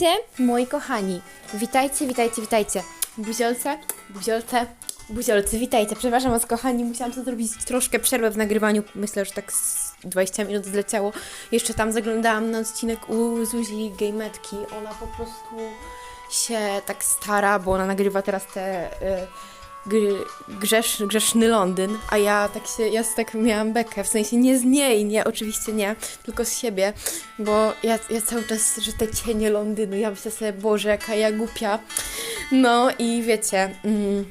Witajcie, moi kochani. Witajcie, witajcie, witajcie. Buziolce, buziolce, buziolce, witajcie. Przepraszam was, kochani, musiałam sobie zrobić troszkę przerwę w nagrywaniu. Myślę, że tak z 20 minut zleciało. Jeszcze tam zaglądałam na odcinek u Zuzi Gametki. Ona po prostu się tak stara, bo ona nagrywa teraz te... Y, grzesz, grzeszny Londyn, a ja tak się, ja tak miałam bekę, w sensie nie z niej, nie, oczywiście nie, tylko z siebie, bo ja, ja cały czas, że te cienie Londynu, ja myślę sobie, Boże, jaka ja głupia, no i wiecie, mm,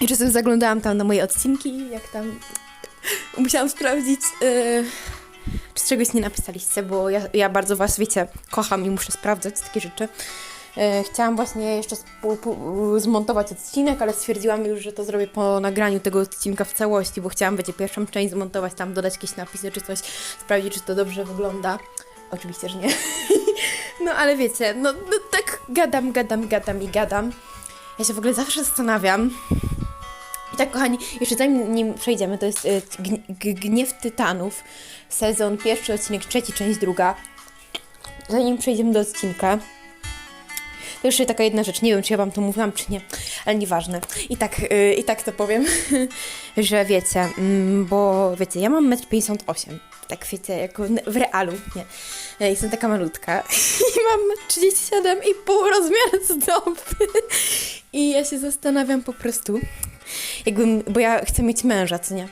jeszcze sobie zaglądałam tam na moje odcinki, jak tam, musiałam sprawdzić, yy, czy czegoś nie napisaliście, bo ja, ja bardzo was, wiecie, kocham i muszę sprawdzać takie rzeczy. E, Chciałam właśnie jeszcze zmontować odcinek, ale stwierdziłam już, że to zrobię po nagraniu tego odcinka w całości, bo chciałam, wiecie, pierwszą część zmontować, tam dodać jakieś napisy czy coś, sprawdzić, czy to dobrze wygląda. Oczywiście, że nie. No ale wiecie, no, no tak gadam, gadam, gadam i gadam. Ja się w ogóle zawsze zastanawiam. I tak, kochani, jeszcze zanim nim przejdziemy, to jest G- Gniew Tytanów, sezon pierwszy, odcinek trzeci, część druga. Zanim przejdziemy do odcinka, to jeszcze taka jedna rzecz, nie wiem czy ja wam to mówiłam czy nie, ale nieważne. I tak, yy, i tak to powiem, że wiecie, mm, bo wiecie, ja mam 1,58 m, tak wiecie, jako w realu, nie. Ja jestem taka malutka i mam 37,5 rozmiar stopy. I ja się zastanawiam po prostu, jakbym, bo ja chcę mieć męża, co nie?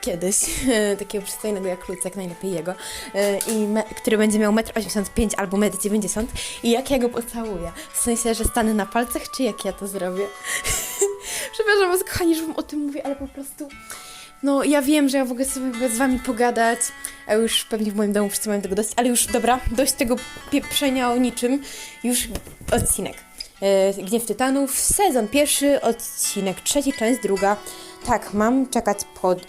Kiedyś, takiego przystojnego jak Lucek, najlepiej jego, e, i który będzie miał 1,85 m albo 1,90 m i jak ja go pocałuję? W sensie, że stanę na palcach, czy jak ja to zrobię? Przepraszam was, kochani, że wam o tym mówię, ale po prostu... No, ja wiem, że ja ogóle sobie mogę z wami pogadać, a już pewnie w moim domu wszyscy mają tego dość, ale już, dobra, dość tego pieprzenia o niczym, już odcinek. E, Gniew Tytanów, sezon pierwszy, odcinek trzeci, część druga. Tak, mam czekać pod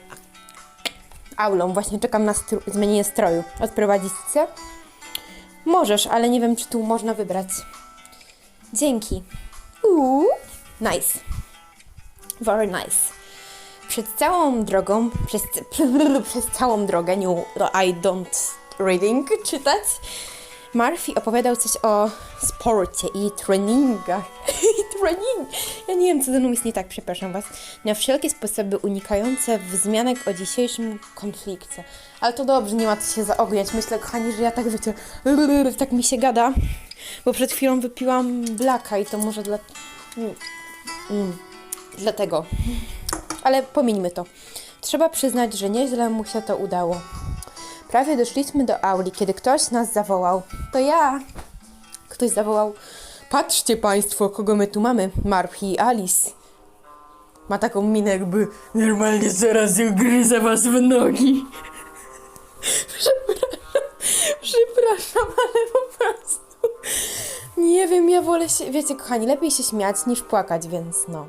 aulą, właśnie czekam na stru- zmienienie stroju. Odprowadzić cię? Możesz, ale nie wiem, czy tu można wybrać. Dzięki. Uuu, nice. Very nice. Przed całą drogą, przez, przez całą drogę, nie, I don't reading, czytać, Murphy opowiadał coś o sporcie i treningach. I trening. Ja nie wiem, co ze mną jest nie tak, przepraszam was. Na wszelkie sposoby unikające wzmianek o dzisiejszym konflikcie. Ale to dobrze, nie ma co się zaogniać. Myślę, kochani, że ja tak wiecie, tak mi się gada, bo przed chwilą wypiłam blaka i to może dla... Mm, mm, dlatego. Ale pomińmy to. Trzeba przyznać, że nieźle mu się to udało. Prawie doszliśmy do auli, kiedy ktoś nas zawołał. To ja. Ktoś zawołał. Patrzcie państwo, kogo my tu mamy. Marfi i Alice. Ma taką minę, jakby normalnie zaraz ugryzę was w nogi. Przepraszam, przepraszam, ale po prostu. Nie wiem, ja wolę się. Wiecie, kochani, lepiej się śmiać niż płakać, więc no.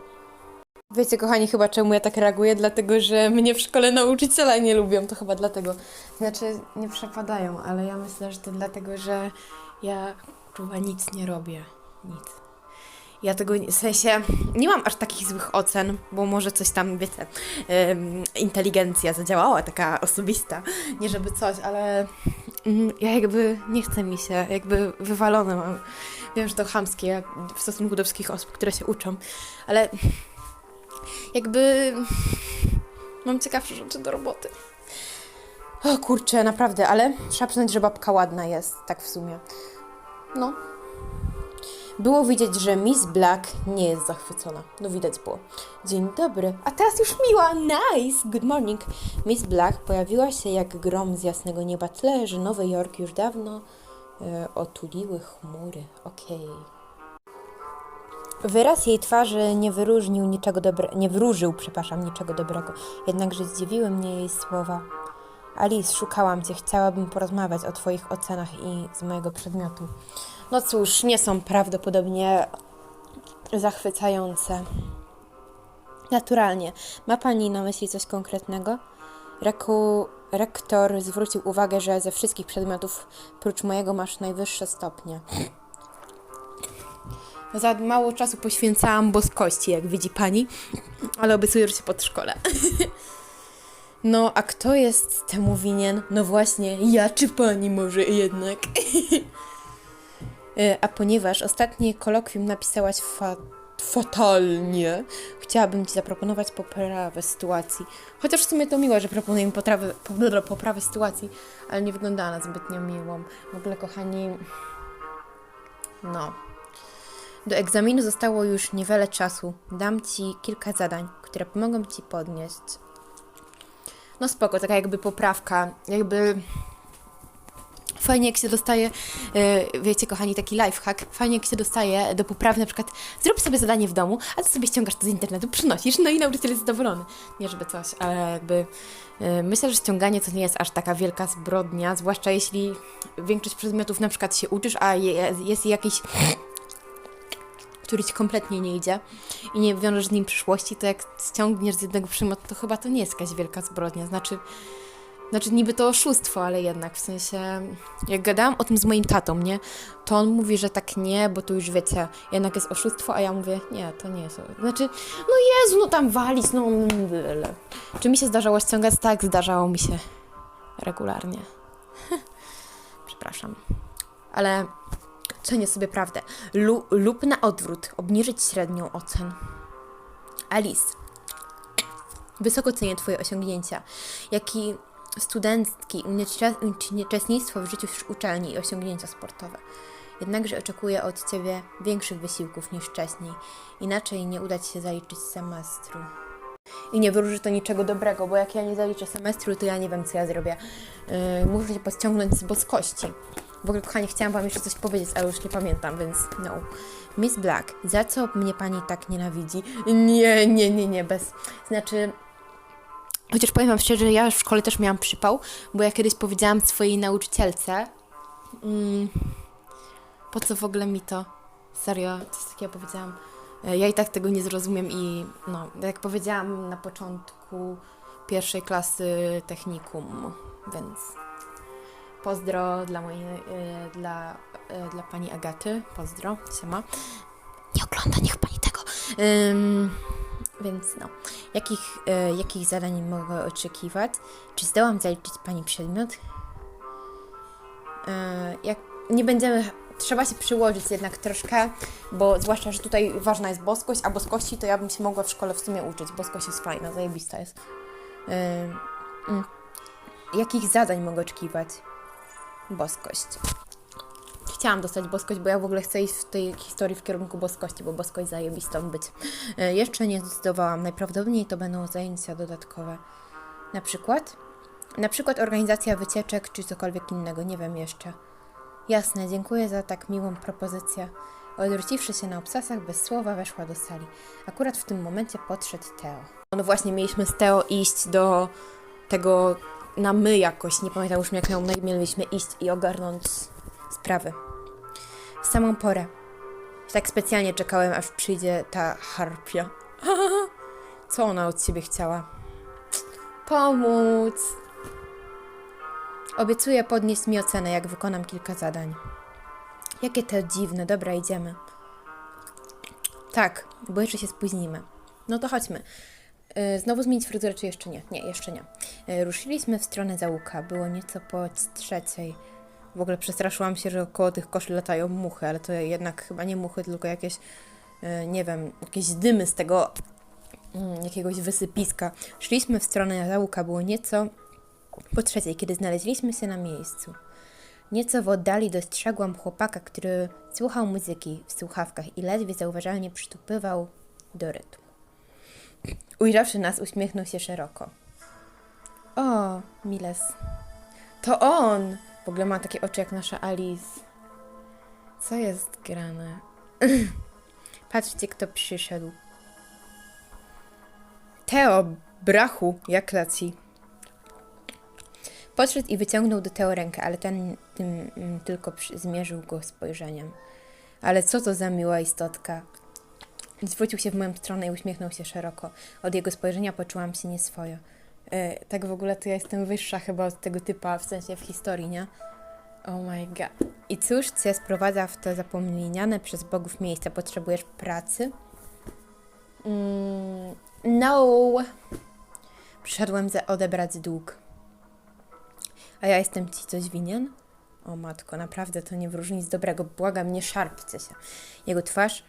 Wiecie, kochani, chyba czemu ja tak reaguję? Dlatego, że mnie w szkole nauczyciele nie lubią. To chyba dlatego. Znaczy, nie przepadają, ale ja myślę, że to dlatego, że ja chyba nic nie robię. Nic. Ja tego, w sensie, nie mam aż takich złych ocen, bo może coś tam, wiecie, em, inteligencja zadziałała, taka osobista. Nie żeby coś, ale mm, ja jakby nie chce mi się, jakby wywalone mam. Wiem, że to chamskie w stosunku do wszystkich osób, które się uczą, ale jakby mam ciekawsze rzeczy do roboty. O kurczę, naprawdę, ale trzeba przyznać, że babka ładna jest, tak w sumie. No. Było widać, że Miss Black nie jest zachwycona. No widać było. Dzień dobry. A teraz już miła. Nice. Good morning. Miss Black pojawiła się jak grom z jasnego nieba. Tyle, że Nowy Jork już dawno e, otuliły chmury. Okej. Wyraz jej twarzy nie wyróżnił niczego dobrego, nie wróżył, przepraszam, niczego dobrego. Jednakże zdziwiły mnie jej słowa. Alice, szukałam cię, chciałabym porozmawiać o twoich ocenach i z mojego przedmiotu. No cóż, nie są prawdopodobnie zachwycające. Naturalnie. Ma pani na myśli coś konkretnego? Reku, rektor zwrócił uwagę, że ze wszystkich przedmiotów, prócz mojego, masz najwyższe stopnie. Za mało czasu poświęcałam boskości, jak widzi pani, ale obiecuję, że się podszkolę. No, a kto jest temu winien? No właśnie, ja czy pani może jednak? Y, A ponieważ ostatnie kolokwium napisałaś fa fatalnie, chciałabym Ci zaproponować poprawę sytuacji. Chociaż w sumie to miłe, że proponuję mi poprawę, po- poprawę sytuacji, ale nie wyglądała na zbytnio miłą. W ogóle, kochani, no. Do egzaminu zostało już niewiele czasu. Dam Ci kilka zadań, które pomogą Ci podnieść. No spoko, taka jakby poprawka, jakby fajnie jak się dostaje, e, wiecie kochani, taki lifehack, fajnie jak się dostaje do poprawy, na przykład zrób sobie zadanie w domu, a ty sobie ściągasz to z internetu, przynosisz, no i nauczyciel jest zadowolony. Nie żeby coś, ale jakby e, myślę, że ściąganie to nie jest aż taka wielka zbrodnia, zwłaszcza jeśli większość przedmiotów na przykład się uczysz, a je, jest jakiś który ci kompletnie nie idzie i nie wiążesz z nim przyszłości, to jak ściągniesz z jednego przedmiotu, to chyba to nie jest jakaś wielka zbrodnia. Znaczy, znaczy niby to oszustwo, ale jednak w sensie, jak gadałam o tym z moim tatą, nie, to on mówi, że tak nie, bo to już wiecie, jednak jest oszustwo, a ja mówię, nie, to nie jest. Znaczy, no Jezu, no tam walić, no. Czy mi się zdarzało ściągać? Tak, zdarzało mi się regularnie. Przepraszam. Ale cenię sobie prawdę. Lu, lub na odwrót, obniżyć średnią ocen. Alice. Wysoko cenię Twoje osiągnięcia, jak i studencki uniecze- uczestnictwo w życiu uczelni i osiągnięcia sportowe. Jednakże oczekuję od Ciebie większych wysiłków niż wcześniej, inaczej nie uda Ci się zaliczyć semestru. I nie wróży to niczego dobrego, bo jak ja nie zaliczę semestru, to ja nie wiem, co ja zrobię. Yy, muszę się podciągnąć z boskości. W ogóle, kochani, chciałam Wam jeszcze coś powiedzieć, ale już nie pamiętam, więc no. Miss Black, za co mnie Pani tak nienawidzi? Nie, nie, nie, nie, bez... Znaczy... Chociaż powiem Wam szczerze, ja w szkole też miałam przypał, bo ja kiedyś powiedziałam swojej nauczycielce... Mm, po co w ogóle mi to? Serio, coś takiego powiedziałam. E, Ja i tak tego nie zrozumiem i no, jak powiedziałam na początku pierwszej klasy technikum, więc pozdro dla mojej, e, dla, e, dla pani Agaty, pozdro, siema. Nie ogląda niech pani tego. Ym, więc no, jakich, e, jakich zadań mogę oczekiwać? Czy zdołam zaliczyć pani przedmiot? Jak nie będziemy trzeba się przyłożyć jednak troszkę, bo zwłaszcza, że tutaj ważna jest boskość, a boskości to ja bym się mogła w szkole w sumie uczyć. Boskość jest fajna, zajebista jest. Ym, mm. Jakich zadań mogę oczekiwać? Boskość. Chciałam dostać boskość, bo ja w ogóle chcę iść w tej historii w kierunku boskości, bo boskość zajebistą być. E, jeszcze nie zdecydowałam. Najprawdopodobniej to będą zajęcia dodatkowe. Na przykład? Na przykład organizacja wycieczek, czy cokolwiek innego, nie wiem jeszcze. Jasne, dziękuję za tak miłą propozycję. Odwróciwszy się na obsasach, bez słowa weszła do sali. Akurat w tym momencie podszedł Teo. No właśnie, mieliśmy z Teo iść do tego na my jakoś, nie pamiętam już jak ją mieliśmy iść i ogarnąć sprawy. W samą porę. Tak specjalnie czekałem, aż przyjdzie ta harpia. Co ona od ciebie chciała? Pomóc. Obiecuję podnieść mi ocenę, jak wykonam kilka zadań. Jakie to dziwne. Dobra, idziemy. Tak, bo jeszcze się spóźnimy. No to chodźmy. Yy, Znowu zmienić fryzurę, czy jeszcze nie? Nie, jeszcze nie. Yy, Ruszyliśmy w stronę załuka. Było nieco po trzeciej. W ogóle przestraszyłam się, że koło tych koszy latają muchy, ale to jednak chyba nie muchy, tylko jakieś, yy, nie wiem, jakieś dymy z tego mm, jakiegoś wysypiska. Szliśmy w stronę załuka. Było nieco po trzeciej, kiedy znaleźliśmy się na miejscu. Nieco w oddali dostrzegłam chłopaka, który słuchał muzyki w słuchawkach i ledwie zauważalnie przytupywał do rytmu. Ujrzawszy nas, uśmiechnął się szeroko. O, Miles. To on! W ogóle ma takie oczy jak nasza Alice. Co jest grane? Patrzcie, kto przyszedł. Teo, brachu, jak laci. Podszedł i wyciągnął do Teo rękę, ale ten tym mm, tylko zmierzył go spojrzeniem. Ale co to za miła istotka? Zwrócił się w moją stronę i uśmiechnął się szeroko. Od jego spojrzenia poczułam się nieswojo. E, tak w ogóle to ja jestem wyższa chyba od tego typa, w sensie w historii, nie? Oh my god. I cóż cię sprowadza w to zapomniane przez bogów miejsce? Potrzebujesz pracy? Mm, no. Przyszedłem za odebrać dług. A ja jestem ci coś winien? O matko, naprawdę to nie wróży nic dobrego. Błagam, nie szarpcie się. Jego twarz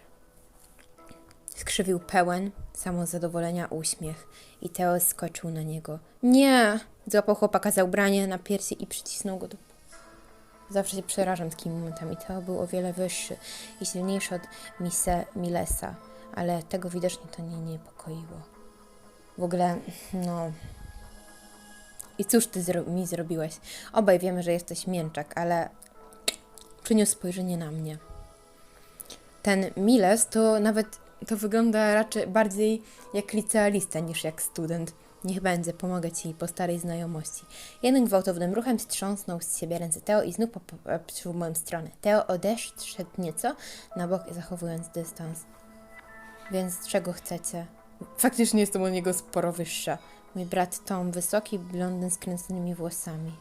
skrzywił pełen samozadowolenia uśmiech i Teo skoczył na niego. Nie! Złapał chłopaka za ubranie na piersi i przycisnął go do Zawsze się przerażam takimi momentami. Teo był o wiele wyższy i silniejszy od Mise, Milesa, ale tego widocznie to nie niepokoiło. W ogóle, no... I cóż ty zro- mi zrobiłeś? Obaj wiemy, że jesteś mięczak, ale przyniósł spojrzenie na mnie. Ten Miles to nawet to wygląda raczej bardziej jak licealista niż jak student. Niech będzie, pomogę ci po starej znajomości. Jednym gwałtownym ruchem strząsnął z siebie ręce Teo i znów popatrzył w moją stronę. Teo odeszedł nieco na bok, zachowując dystans. Więc czego chcecie? Faktycznie jestem od niego sporo wyższa. Mój brat Tom, wysoki blondyn z kręconymi włosami.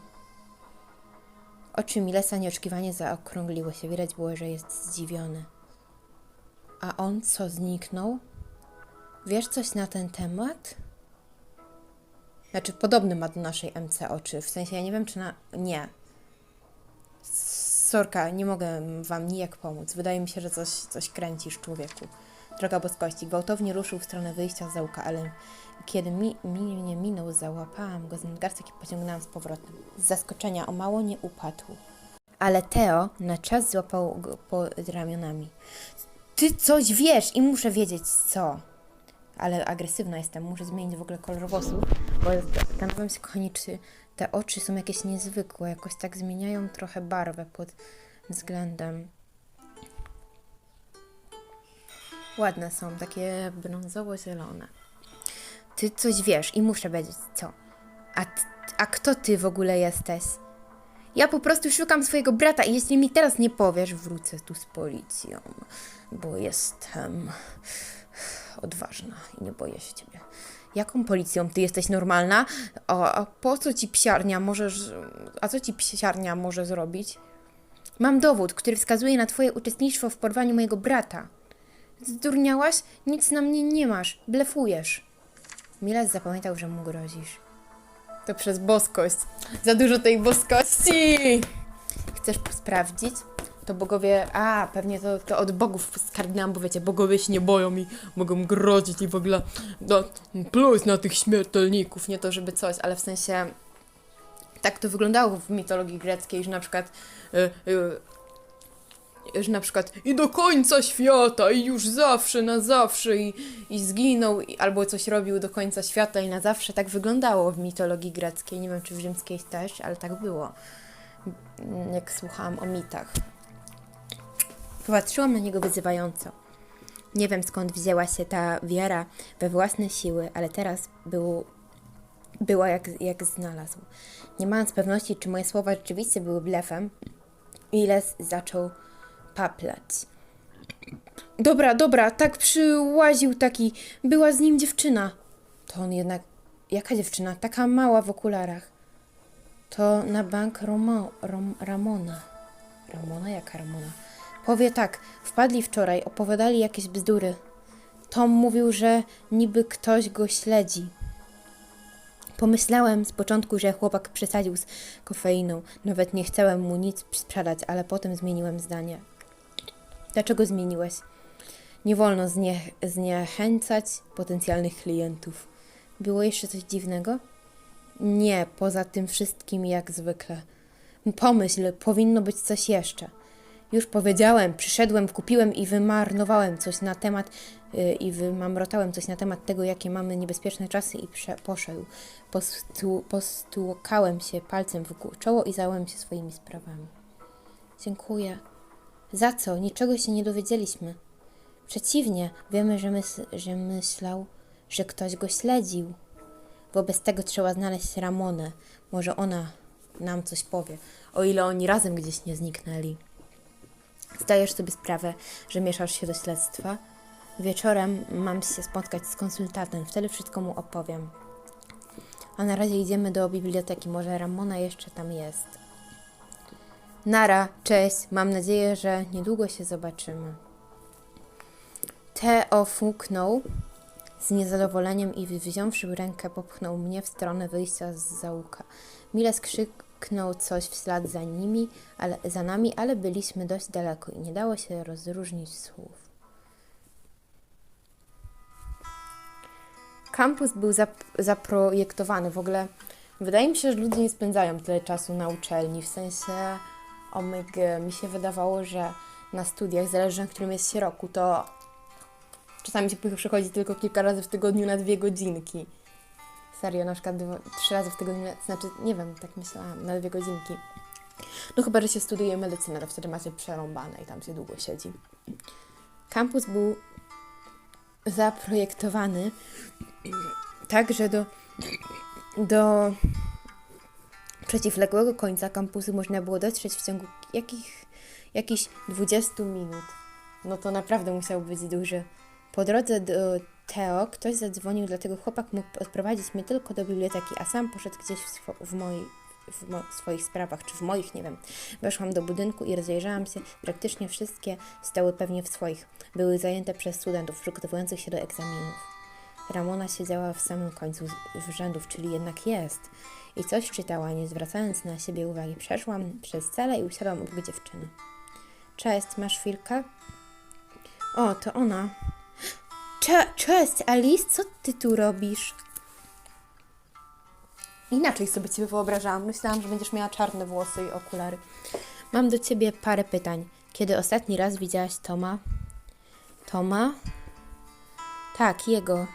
Oczy Milesa nieoczekiwanie zaokrągliły się. Widać było, że jest zdziwiony. A on co, zniknął? Wiesz coś na ten temat? Znaczy, podobny ma do naszej MC oczy. W sensie, ja nie wiem, czy na... Nie. Sorka, nie mogę wam nijak pomóc. Wydaje mi się, że coś, coś kręcisz, człowieku. Droga boskości, gwałtownie ruszył w stronę wyjścia z załuka, ale kiedy mi, mi mnie minął, załapałam go z nadgarstek i pociągnęłam z powrotem. Z zaskoczenia o mało nie upadł. Ale Teo na czas złapał go pod ramionami. Ty coś wiesz i muszę wiedzieć co. Ale agresywna jestem, muszę zmienić w ogóle kolor włosów, bo zastanawiam się, kochani, czy te oczy są jakieś niezwykłe, jakoś tak zmieniają trochę barwę pod względem. Ładne są, takie brązowo-zielone. Ty coś wiesz i muszę wiedzieć co. A, a kto ty w ogóle jesteś? Ja po prostu szukam swojego brata i jeśli mi teraz nie powiesz, wrócę tu z policją, bo jestem odważna i nie boję się ciebie. Jaką policją? Ty jesteś normalna? A, a po co ci psiarnia możesz... A co ci psiarnia może zrobić? Mam dowód, który wskazuje na twoje uczestnictwo w porwaniu mojego brata. Zdurniałaś? Nic na mnie nie masz. Blefujesz. Milas zapamiętał, że mu grozisz. To przez boskość. Za dużo tej boskości! Chcesz sprawdzić? To bogowie... A, pewnie to, to od bogów skarbniałam, bo wiecie, bogowie się nie boją i mogą grozić i w ogóle no, pluć na tych śmiertelników. Nie to, żeby coś, ale w sensie... Tak to wyglądało w mitologii greckiej, że na przykład... y, y, że na przykład i do końca świata i już zawsze, na zawsze i, i zginął i, albo coś robił do końca świata i na zawsze. Tak wyglądało w mitologii greckiej. Nie wiem, czy w rzymskiej też, ale tak było. Jak słuchałam o mitach. Popatrzyłam na niego wyzywająco. Nie wiem skąd wzięła się ta wiara we własne siły, ale teraz był, była jak, jak znalazł. Nie mając pewności, czy moje słowa rzeczywiście były blefem, Iles zaczął paplać. Dobra, dobra, tak przyłaził taki. Była z nim dziewczyna. To on jednak. Jaka dziewczyna? Taka mała w okularach. To na bank Romo, Rom, Ramona. Ramona? Jaka Ramona? Powie tak, wpadli wczoraj, opowiadali jakieś bzdury. Tom mówił, że niby ktoś go śledzi. Pomyślałem z początku, że chłopak przesadził z kofeiną. Nawet nie chciałem mu nic sprzedać, ale potem zmieniłem zdanie. Dlaczego zmieniłeś? Nie wolno znie zniechęcać potencjalnych klientów. Było jeszcze coś dziwnego? Nie, poza tym wszystkim jak zwykle. Pomyśl, powinno być coś jeszcze. Już powiedziałem, przyszedłem, kupiłem i wymarnowałem coś na temat yy, i wymamrotałem coś na temat tego, jakie mamy niebezpieczne czasy i poszedł. Postłukałem się palcem w czoło i zająłem się swoimi sprawami. Dziękuję. Za co? Niczego się nie dowiedzieliśmy. Przeciwnie, wiemy, że, że myślał, że ktoś go śledził. Wobec tego trzeba znaleźć Ramonę. Może ona nam coś powie, o ile oni razem gdzieś nie zniknęli. Zdajesz sobie sprawę, że mieszasz się do śledztwa? Wieczorem mam się spotkać z konsultantem, wtedy wszystko mu opowiem. A na razie idziemy do biblioteki, może Ramona jeszcze tam jest. Nara, cześć, mam nadzieję, że niedługo się zobaczymy. Teo fuknął z niezadowoleniem i wziąwszy rękę popchnął mnie w stronę wyjścia z załuka. Miles krzyk, mruknął coś w ślad za nimi, ale, za nami, ale byliśmy dość daleko i nie dało się rozróżnić słów. Kampus był zap- zaprojektowany w ogóle. Wydaje mi się, że ludzie nie spędzają tyle czasu na uczelni. W sensie, omega, mi się wydawało, że na studiach, zależy na którym jest się roku, to czasami się przychodzi tylko kilka razy w tygodniu na dwie godzinki. Serio, na przykład trzy razy w tygodniu, na- znaczy, nie wiem, tak myślałam, na dwie godzinki. No chyba, że się studiuje medycynę, to wtedy macie przerąbane i tam się długo siedzi. Kampus był zaprojektowany tak, że do, do przeciwległego końca kampusu można było dotrzeć w ciągu jakich, jakichś 20 minut. No to naprawdę musiał być duży. Po drodze do Teo ktoś zadzwonił, dlatego chłopak mógł odprowadzić mnie tylko do biblioteki, a sam poszedł gdzieś w, swo- w, moi, w mo- swoich sprawach, czy w moich, nie wiem. Weszłam do budynku i rozejrzałam się. Praktycznie wszystkie stały pewnie w swoich. Były zajęte przez studentów przygotowujących się do egzaminów. Ramona siedziała w samym końcu z- rzędów, czyli jednak jest. I coś czytała, nie zwracając na siebie uwagi. Przeszłam przez salę i usiadłam obok dziewczyny. Cześć, masz chwilkę? O, to ona. Cze- cześć, Alice, co ty tu robisz? Inaczej sobie ciebie wyobrażałam. Myślałam, że będziesz miała czarne włosy i okulary. Mam do ciebie parę pytań. Kiedy ostatni raz widziałaś Toma? Toma? Tak, jego.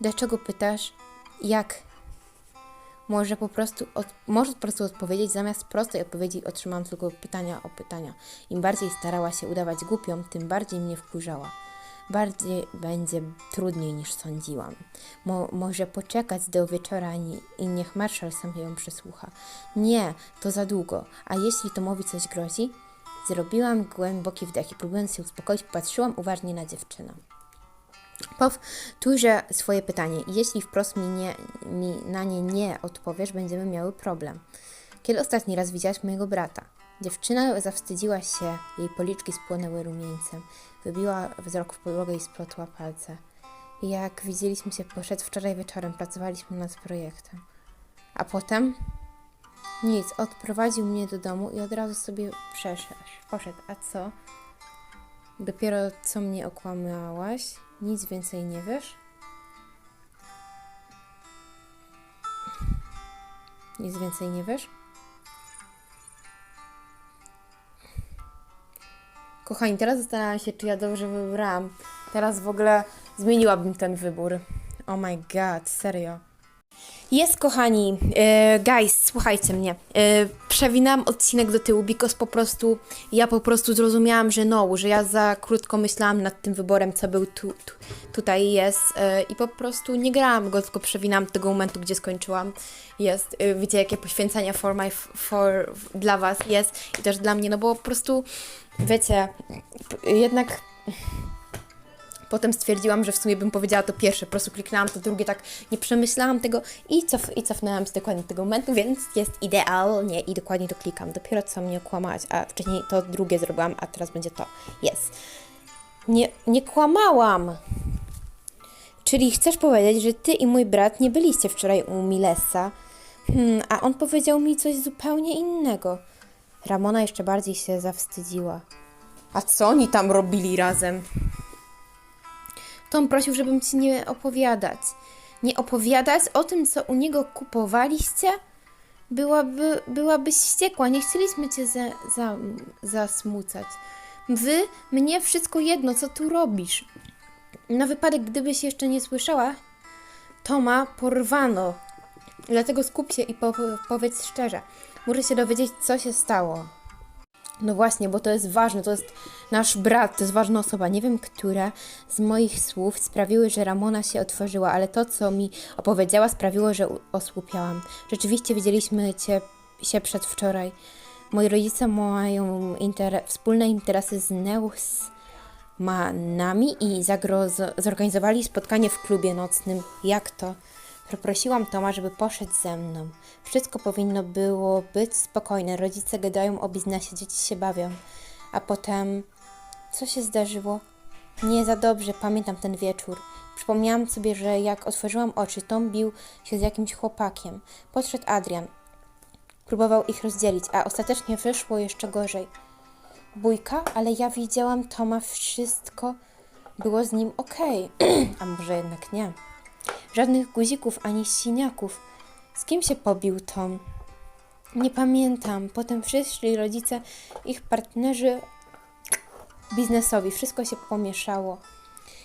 Dlaczego pytasz? Jak? Może po prostu, od, może po prostu odpowiedzieć, zamiast prostej odpowiedzi otrzymałam tylko pytania o pytania. Im bardziej starała się udawać głupią, tym bardziej mnie wkurzała. Bardziej będzie trudniej niż sądziłam. Mo, może poczekać do wieczora i, i niech marszal sam ją przesłucha. Nie, to za długo. A jeśli Tomowi coś grozi? Zrobiłam głęboki wdech i próbując się uspokoić, patrzyłam uważnie na dziewczynę. Powtórzę swoje pytanie. Jeśli wprost mi, nie, mi na nie nie odpowiesz, będziemy miały problem. Kiedy ostatni raz widziałaś mojego brata? Dziewczyna zawstydziła się, jej policzki spłonęły rumieńcem. Wybiła wzrok w podłogę i splotła palce. Jak widzieliśmy się, poszedł wczoraj wieczorem, pracowaliśmy nad projektem. A potem? Nic, odprowadził mnie do domu i od razu sobie przeszedł. Poszedł. A co? Dopiero co mnie okłamałaś? Nic więcej nie wiesz? Nic więcej nie wiesz? Kochani, teraz zastanawiam się, czy ja dobrze wybrałam. Teraz w ogóle zmieniłabym ten wybór. Oh my god, serio. Jest, kochani, e, guys, słuchajcie mnie. E, przewinęłam odcinek do tyłu, because po prostu, ja po prostu zrozumiałam, że no, że ja za krótko myślałam nad tym wyborem, co był tu, tu, tutaj jest e, i po prostu nie grałam go, tylko przewinęłam do tego momentu, gdzie skończyłam. Jest, wiecie, jakie poświęcenia for my, for, dla was jest i też dla mnie, no bo po prostu, wiecie, jednak Potem stwierdziłam, że w sumie bym powiedziała to pierwsze, po prostu kliknęłam to drugie, tak nie przemyślałam tego i, cof i cofnęłam się dokładnie do tego momentu, więc jest idealnie i dokładnie to klikam. Dopiero co mnie okłamałaś, a wcześniej to drugie zrobiłam, a teraz będzie to. Jest. Nie, nie kłamałam. Czyli chcesz powiedzieć, że ty i mój brat nie byliście wczoraj u Milesa, hmm, a on powiedział mi coś zupełnie innego. Ramona jeszcze bardziej się zawstydziła. A co oni tam robili razem? Tom prosił, żebym ci nie opowiadać. Nie opowiadać o tym, co u niego kupowaliście? Byłaby, byłabyś wściekła, nie chcieliśmy cię za, za, zasmucać. Wy, mnie wszystko jedno, co tu robisz. Na wypadek, gdybyś jeszcze nie słyszała, Toma porwano. Dlatego skup się i po, powiedz szczerze. Muszę się dowiedzieć, co się stało. No właśnie, bo to jest ważne, to jest nasz brat, to jest ważna osoba. Nie wiem, które z moich słów sprawiły, że Ramona się otworzyła, ale to, co mi opowiedziała, sprawiło, że osłupiałam. Rzeczywiście widzieliśmy cię się przedwczoraj. Moi rodzice mają inter- wspólne interesy z Neussmanami i zorganizowali spotkanie w klubie nocnym. Jak to? Poprosiłam Toma, żeby poszedł ze mną. Wszystko powinno było być spokojne. Rodzice gadają o biznesie, dzieci się bawią. A potem... Co się zdarzyło? Nie za dobrze pamiętam ten wieczór. Przypomniałam sobie, że jak otworzyłam oczy, Tom bił się z jakimś chłopakiem. Podszedł Adrian. próbował ich rozdzielić, a ostatecznie wyszło jeszcze gorzej. Bójka, ale ja widziałam Toma, wszystko było z nim okej. a może jednak nie. Żadnych guzików ani siniaków. Z kim się pobił Tom? Nie pamiętam. Potem przyszli rodzice, ich partnerzy biznesowi. Wszystko się pomieszało.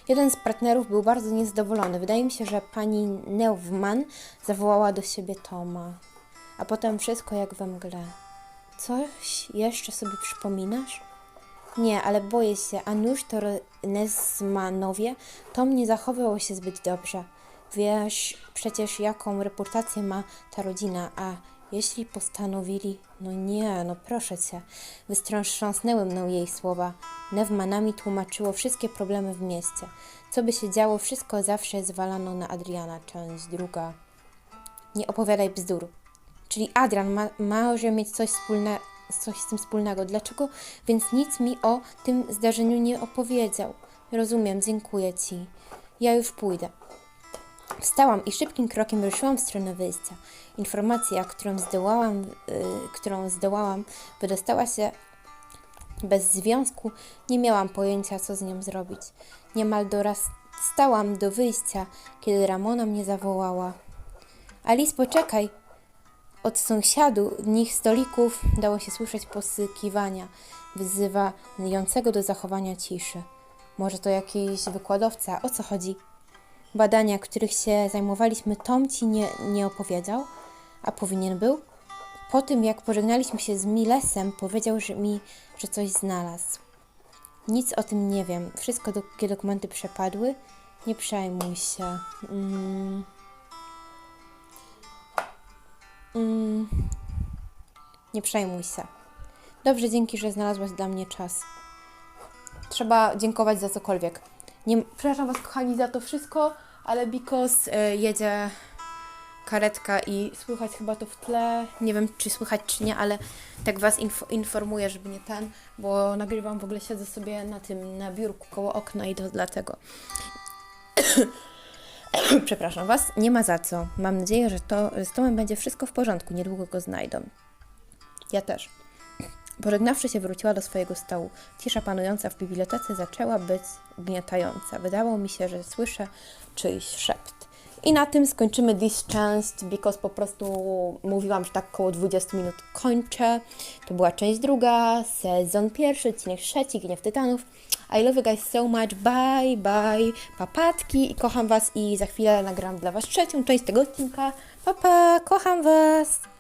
Jeden z partnerów był bardzo niezadowolony. Wydaje mi się, że pani Neufman zawołała do siebie Toma. A potem wszystko jak we mgle. Coś jeszcze sobie przypominasz? Nie, ale boję się, a nuż to Nesmanowie, Tom nie zachowywał się zbyt dobrze. Wiesz przecież jaką reputację ma ta rodzina, a jeśli postanowili, no nie, no proszę cię, wystrząsnęły mną jej słowa. Nevmanami tłumaczyło wszystkie problemy w mieście. Co by się działo, wszystko zawsze zwalano na Adriana, część druga. Nie opowiadaj bzdur. Czyli Adrian ma, może mieć coś, wspólne, coś z tym wspólnego. Dlaczego więc nic mi o tym zdarzeniu nie opowiedział? Rozumiem, dziękuję ci. Ja już pójdę. Wstałam i szybkim krokiem ruszyłam w stronę wyjścia. Informacja, którą zdołałam, yy, którą zdołałam, wydostała się bez związku. Nie miałam pojęcia, co z nią zrobić. Niemal dorastałam do wyjścia, kiedy Ramona mnie zawołała. Alice, poczekaj! Od sąsiadu nich stolików dało się słyszeć posykiwania, wzywającego do zachowania ciszy. Może to jakiś wykładowca? O co chodzi? Badania, których się zajmowaliśmy, Tom ci nie, nie opowiedział, a powinien był. Po tym, jak pożegnaliśmy się z Milesem, powiedział że mi, że coś znalazł. Nic o tym nie wiem. Wszystko do, dokumenty przepadły. Nie przejmuj się. Mm. Mm. Nie przejmuj się. Dobrze, dzięki, że znalazłaś dla mnie czas. Trzeba dziękować za cokolwiek. Nie, przepraszam Was, kochani, za to wszystko, ale because y, jedzie karetka i słychać chyba to w tle. Nie wiem, czy słychać, czy nie, ale tak Was info, informuję, żeby nie ten, bo nagrywam, w ogóle siedzę sobie na tym, na biurku koło okna i to dlatego. Przepraszam Was, nie ma za co. Mam nadzieję, że to z Tomem będzie wszystko w porządku, niedługo go znajdą. Ja też. Pożegnawszy się, wróciła do swojego stołu. Cisza panująca w bibliotece zaczęła być gniatająca. Wydawało mi się, że słyszę czyjś szept. I na tym skończymy this część, because po prostu mówiłam, że tak około 20 minut kończę. To była część druga, sezon pierwszy, odcinek trzeci, Gniew Tytanów. I love you guys so much, bye, bye, papatki i kocham Was i za chwilę nagram dla Was trzecią część tego odcinka. Pa, pa, kocham Was!